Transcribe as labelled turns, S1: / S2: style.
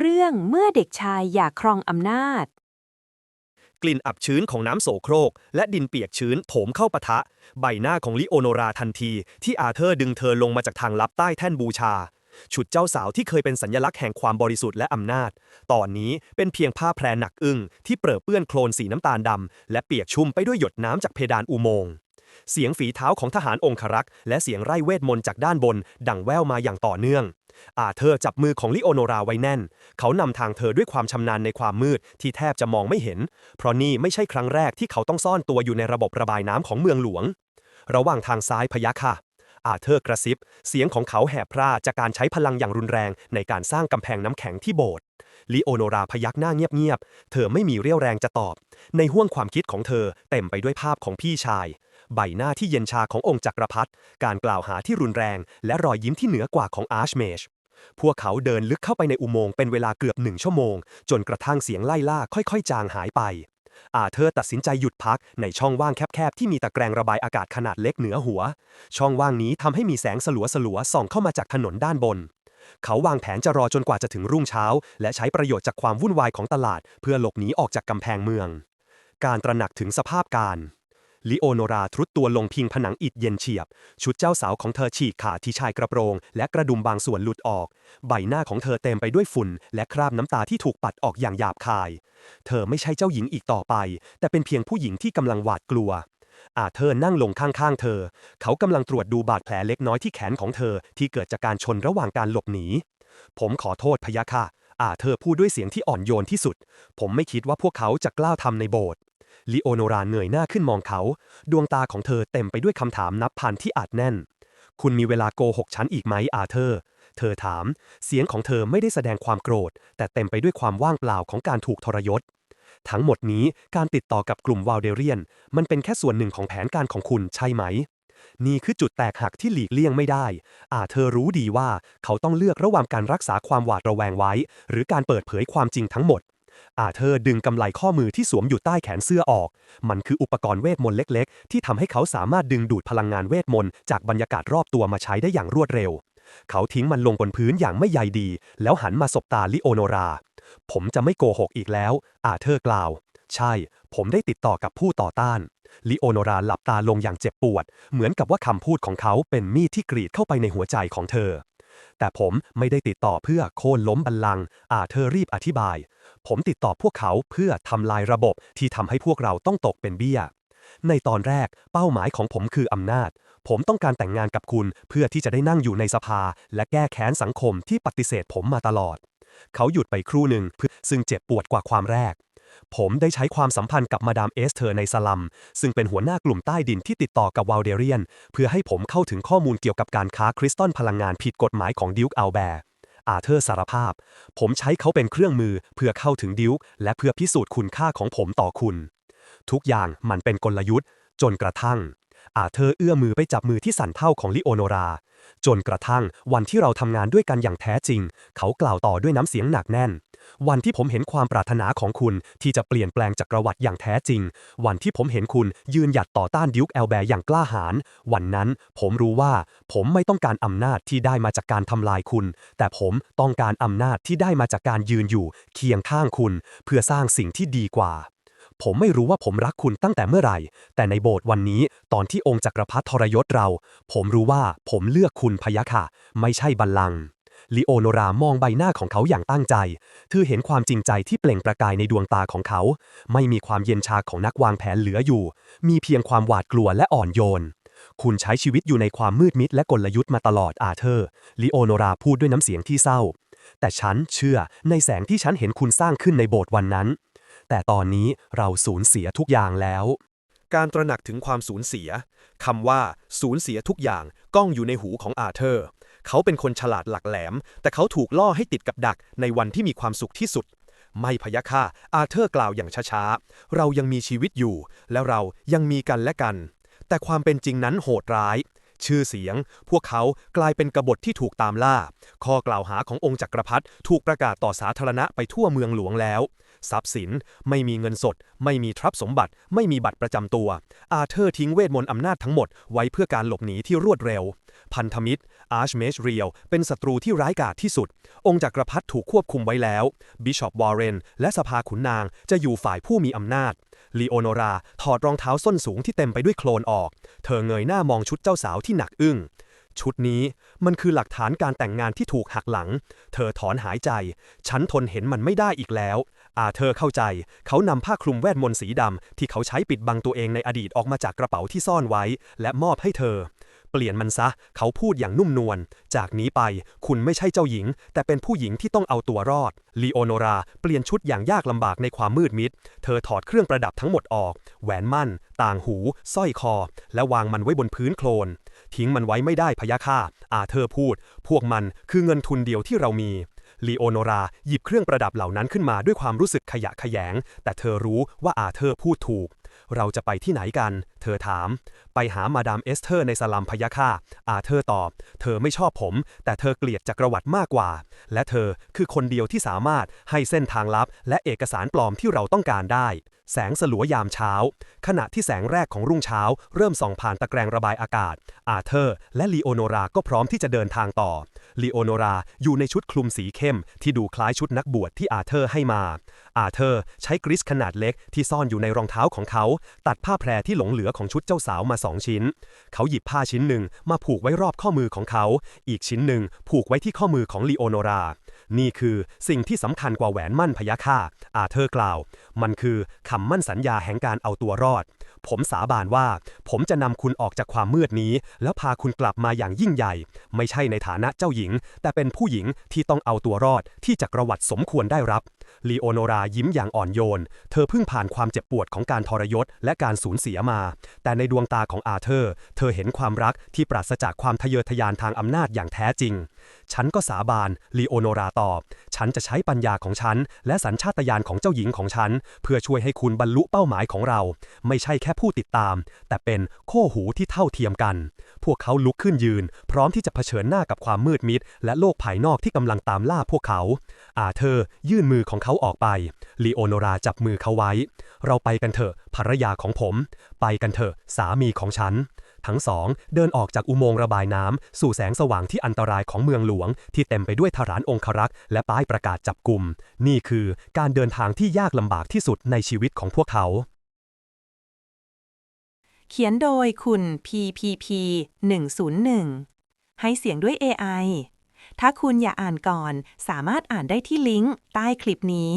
S1: เรื่องเมื่อเด็กชายอยากครองอำนาจ
S2: กลิ่นอับชื้นของน้ำโสโครก และดินเปียกชื้นโถมเข้าปะทะ ใบหน้าของลิโอโนราทันที ที่อาเธอร์ดึงเธอลงมาจากทางลับใต้แท่นบูชาฉุดเจ้าสาวที่เคยเป็นสัญลักษณ์แห่งความบริสุทธิ์และอำนาจ ตอนนี้เป็นเพียงผ้าแพรหนักอึ้งที่เปรอะเปื้อนโคลนสีน้ำตาลดำและเปียกชุ่มไปด้วยหยดน้ำจากเพดานอุโมงค์ เสียงฝีเท้าของทหารองครักษ์และเสียงไร่เวทมนต์จากด้านบน ดังแว่วมาอย่างต่อเนื่อง อาเธอร์จับมือของลิโอโนราไว้แน่น เขานำทางเธอด้วยความชำนาญในความมืดที่แทบจะมองไม่เห็น เพราะนี่ไม่ใช่ครั้งแรกที่เขาต้องซ่อนตัวอยู่ในระบบระบายน้ำของเมืองหลวง ระหว่างทางซ้ายพยาค่ะ อาเธอร์กระซิบ เสียงของเขาแหบพร่าจากการใช้พลังอย่างรุนแรงในการสร้างกำแพงน้ำแข็งที่โบสถ์ลิโอโนราพยักหน้าเงียบๆ เธอไม่มีเรี่ยวแรงจะตอบ ในห้วงความคิดของเธอเต็มไปด้วยภาพของพี่ชาย ใบหน้าที่เย็นชาขององค์จักรพรรดิการกล่าวหาที่รุนแรง และรอยยิ้มที่เหนือกว่าของอาร์ชเมชพวกเขาเดินลึกเข้าไปในอุโมงค์เป็นเวลาเกือบหนึ่งชั่วโมง จนกระทั่งเสียงไล่ล่าค่อยๆ จางหายไป อาเธอร์ตัดสินใจหยุดพักในช่องว่างแคบๆ ที่มีตะแกรงระบายอากาศขนาดเล็กเหนือหัว ช่องว่างนี้ทำให้มีแสงสลัวๆส่องเข้ามาจากถนนด้านบน เขาวางแผนจะรอจนกว่าจะถึงรุ่งเช้า และใช้ประโยชน์จากความวุ่นวายของตลาด เพื่อหลบหนีออกจากกำแพงเมือง การตระหนักถึงสภาพการ ลิโอโนราทรุดตัวลงพิงผนังอิฐเย็นเฉียบ ชุดเจ้าสาวของเธอฉีกขาดที่ชายกระโปรง และกระดุมบางส่วนหลุดออก ใบหน้าของเธอเต็มไปด้วยฝุ่น และคราบน้ำตาที่ถูกปัดออกอย่างหยาบคาย เธอไม่ใช่เจ้าหญิงอีกต่อไป แต่เป็นเพียงผู้หญิงที่กำลังหวาดกลัว อาเธอร์นั่งลงข้างๆเธอ เขากำลังตรวจดูบาดแผลเล็กน้อยที่แขนของเธอที่เกิดจากการชนระหว่างการหลบหนี ผมขอโทษพะยะค่ะอาเธอร์พูดด้วยเสียงที่อ่อนโยนที่สุด ผมไม่คิดว่าพวกเขาจะกล้าทำในโบสถ์ ลิโอโนราเงยหน้าขึ้นมองเขา ดวงตาของเธอเต็มไปด้วยคำถามนับพันที่อัดแน่น คุณมีเวลาโกหกฉันอีกไหมอาเธอร์ เธอถาม เสียงของเธอไม่ได้แสดงความโกรธ แต่เต็มไปด้วยความว่างเปล่าของการถูกทรยศ ทั้งหมดนี้การติดต่อกับกลุ่มวาลเดเรียน มันเป็นแค่ส่วนหนึ่งของแผนการของคุณใช่ไหม นี่คือจุดแตกหักที่หลีกเลี่ยงไม่ได้ อาเธอรู้ดีว่าเขาต้องเลือกระหว่างการรักษาความหวาดระแวงไว้ หรือการเปิดเผยความจริงทั้งหมด อาเธอร์ดึงกำไลข้อมือที่สวมอยู่ใต้แขนเสื้อออก มันคืออุปกรณ์เวทมนต์เล็ก ๆ ที่ทำให้เขาสามารถดึงดูดพลังงานเวทมนต์จากบรรยากาศรอบตัวมาใช้ได้อย่างรวดเร็ว เขาทิ้งมันลงบนพื้นอย่างไม่ใยดี แล้วหันมาสบตาลิโอโนรา ผมจะไม่โกหกอีกแล้ว อาเธอร์กล่าว ใช่ ผมได้ติดต่อกับผู้ต่อต้านลิโอโนราหลับตาลงอย่างเจ็บปวด เหมือนกับว่าคำพูดของเขาเป็นมีดที่กรีดเข้าไปในหัวใจของเธอ แต่ผมไม่ได้ติดต่อเพื่อโค่นล้มบัลลังก์อาเธอร์รีบอธิบาย ผมติดต่อพวกเขาเพื่อทำลายระบบที่ทำให้พวกเราต้องตกเป็นเบี้ย ในตอนแรกเป้าหมายของผมคืออำนาจ ผมต้องการแต่งงานกับคุณเพื่อที่จะได้นั่งอยู่ในสภา และแก้แค้นสังคมที่ปฏิเสธผมมาตลอด เขาหยุดไปครู่หนึ่งเพื่อซึ่งเจ็บปวดกว่าความแรก ผมได้ใช้ความสัมพันธ์กับมาดามเอสเธอร์ในสลัม ซึ่งเป็นหัวหน้ากลุ่มใต้ดินที่ติดต่อกับวาลเดเรียน เพื่อให้ผมเข้าถึงข้อมูลเกี่ยวกับการค้าคริสตัลพลังงานผิดกฎหมายของดิวกอัลแบร์อาเธอร์สารภาพ ผมใช้เขาเป็นเครื่องมือเพื่อเข้าถึงดิวกและเพื่อพิสูจน์คุณค่าของผมต่อคุณ ทุกอย่างมันเป็นกลยุทธ์ จนกระทั่ง อาเธอเอื้อมือไปจับมือที่สั่นเท่าของลิโอโนรา จนกระทั่งวันที่เราทำงานด้วยกันอย่างแท้จริง เขากล่าวต่อด้วยน้ำเสียงหนักแน่น วันที่ผมเห็นความปรารถนาของคุณที่จะเปลี่ยนแปลงจักรวรรดิอย่างแท้จริง วันที่ผมเห็นคุณยืนหยัดต่อต้านดิวกแอลแบร์อย่างกล้าหาญวันนั้นผมรู้ว่าผมไม่ต้องการอำนาจที่ได้มาจากการทำลายคุณ แต่ผมต้องการอำนาจที่ได้มาจากการยืนอยู่ เคียงข้างคุณ เพื่อสร้างสิ่งที่ดีกว่า ผมไม่รู้ว่าผมรักคุณตั้งแต่เมื่อไหร่ แต่ในโบสถ์วันนี้ตอนที่องค์จักรพรรดิทรยศเรา ผมรู้ว่าผมเลือกคุณพะยะค่ะ ไม่ใช่บัลลังก์ลิโอโนรามองใบหน้าของเขาอย่างตั้งใจ เธอเห็นความจริงใจที่เปล่งประกายในดวงตาของเขา ไม่มีความเย็นชาของนักวางแผนเหลืออยู่ มีเพียงความหวาดกลัวและอ่อนโยน คุณใช้ชีวิตอยู่ในความมืดมิดและกลยุทธ์มาตลอดอาเธอร์ลิโอโนราพูดด้วยน้ำเสียงที่เศร้า แต่ฉันเชื่อในแสงที่ฉันเห็นคุณสร้างขึ้นในโบสถ์วันนั้น แต่ตอนนี้เราสูญเสียทุกอย่างแล้ว การตระหนักถึงความสูญเสียคำว่า สูญเสียทุกอย่างก้องอยู่ในหูของอาเธอร์ เขาเป็นคนฉลาดหลักแหลม แต่เขาถูกล่อให้ติดกับดักในวันที่มีความสุขที่สุด ไม่พยาค่ะอาเธอร์กล่าวอย่างช้าๆ เรายังมีชีวิตอยู่ และเรายังมีกันและกัน แต่ความเป็นจริงนั้นโหดร้ายชื่อเสียง พวกเขากลายเป็นกบฏที่ถูกตามล่า ข้อกล่าวหาขององค์จักรพรรดิถูกประกาศต่อสาธารณะไปทั่วเมืองหลวงแล้ว ทรัพย์สิน ไม่มีเงินสด ไม่มีทรัพย์สมบัติ ไม่มีบัตรประจำตัว อาเธอร์ทิ้งเวทมนต์อำนาจทั้งหมดไว้เพื่อการหลบหนีที่รวดเร็ว พันธมิตร อาร์ชเมชเรียลเป็นศัตรูที่ร้ายกาจที่สุด องค์จักรพรรดิถูกควบคุมไว้แล้ว บิชอปวอร์เรน และสภาขุนนางจะอยู่ฝ่ายผู้มีอำนาจลีโอโนรา ถอดรองเท้าส้นสูงที่เต็มไปด้วยโคลนออก เธอเงยหน้ามองชุดเจ้าสาวที่หนักอึ้งชุดนี้มันคือหลักฐานการแต่งงานที่ถูกหักหลัง เธอถอนหายใจ ฉันทนเห็นมันไม่ได้อีกแล้ว อาเธอเข้าใจ เขานำผ้าคลุมแวดมนต์สีดำที่เขาใช้ปิดบังตัวเองในอดีตออกมาจากกระเป๋าที่ซ่อนไว้ และมอบให้เธอ เปลี่ยนมันซะ เขาพูดอย่างนุ่มนวล จากนี้ไป คุณไม่ใช่เจ้าหญิง แต่เป็นผู้หญิงที่ต้องเอาตัวรอด ลีโอโนรา เปลี่ยนชุดอย่างยากลำบากในความมืดมิด เธอถอดเครื่องประดับทั้งหมดออก แหวนมั่น ต่างหู สร้อยคอ และวางมันไว้บนพื้นโคลน ทิ้งมันไว้ไม่ได้พยะค่ะอาเธอพูด พวกมันคือเงินทุนเดียวที่เรามี ลีโอโนราหยิบเครื่องประดับเหล่านั้นขึ้นมาด้วยความรู้สึกขยะแขยง แต่เธอรู้ว่าอาเธอร์พูดถูก เราจะไปที่ไหนกัน เธอถาม ไปหามาดามเอสเธอร์ในสลัมพยาค่าอาเธอร์ตอบ เธอไม่ชอบผม แต่เธอเกลียดจักรวรรดิมากกว่า และเธอคือคนเดียวที่สามารถให้เส้นทางลับและเอกสารปลอมที่เราต้องการได้แสงสลัวยามเช้า ขณะที่แสงแรกของรุ่งเช้า เริ่มส่องผ่านตะแกรงระบายอากาศ อาเธอร์ และลีโอโนราก็พร้อมที่จะเดินทางต่อ ลีโอโนราอยู่ในชุดคลุมสีเข้ม ที่ดูคล้ายชุดนักบวชที่อาเธอร์ให้มา อาเธอร์ใช้กริสขนาดเล็กที่ซ่อนอยู่ในรองเท้าของเขา ตัดผ้าแพรที่หลงเหลือของชุดเจ้าสาวมาสองชิ้น เขาหยิบผ้าชิ้นหนึ่งมาผูกไว้รอบข้อมือของเขา อีกชิ้นหนึ่งผูกไว้ที่ข้อมือของลีโอโนรา นี่คือสิ่งที่สำคัญกว่าแหวนมั่นพยาค่า อาเธอร์กล่าว มันคือคำมั่นสัญญาแห่งการเอาตัวรอด ผมสาบานว่า ผมจะนำคุณออกจากความมืดนี้ แล้วพาคุณกลับมาอย่างยิ่งใหญ่ ไม่ใช่ในฐานะเจ้าหญิง แต่เป็นผู้หญิงที่ต้องเอาตัวรอดที่จักรวรรดิสมควรได้รับลีโอโนรายิ้มอย่างอ่อนโยน เธอเพิ่งผ่านความเจ็บปวดของการทรยศและการสูญเสียมา แต่ในดวงตาของอาเธอร์ เธอเห็นความรักที่ปราศจากความทะเยอทะยานทางอำนาจอย่างแท้จริง ฉันก็สาบานลีโอโนราตอบ ฉันจะใช้ปัญญาของฉัน และสัญชาตญาณของเจ้าหญิงของฉัน เพื่อช่วยให้คุณบรรลุเป้าหมายของเรา ไม่ใช่แค่ผู้ติดตาม แต่เป็นโค่หูที่เท่าเทียมกัน พวกเขาลุกขึ้นยืน พร้อมที่จะเผชิญหน้ากับความมืดมิด และโลกภายนอกที่กำลังตามล่าพวกเขา อาเธอยื่นมือของเขาออกไปลีโอโนราจับมือเขาไว้ เราไปกันเถอะภรรยาของผม ไปกันเถอะสามีของฉัน ทั้งสองเดินออกจากอุโมงค์ระบายน้ำ สู่แสงสว่างที่อันตรายของเมืองหลวง ที่เต็มไปด้วยทหารองครักษ์และป้ายประกาศจับกลุ่ม นี่คือการเดินทางที่ยากลำบากที่สุดในชีวิตของพวกเขา
S1: เขียนโดยคุณ PPP 101 ให้เสียงด้วย AI ถ้าคุณอยากอ่านก่อน สามารถอ่านได้ที่ลิงก์ใต้คลิปนี้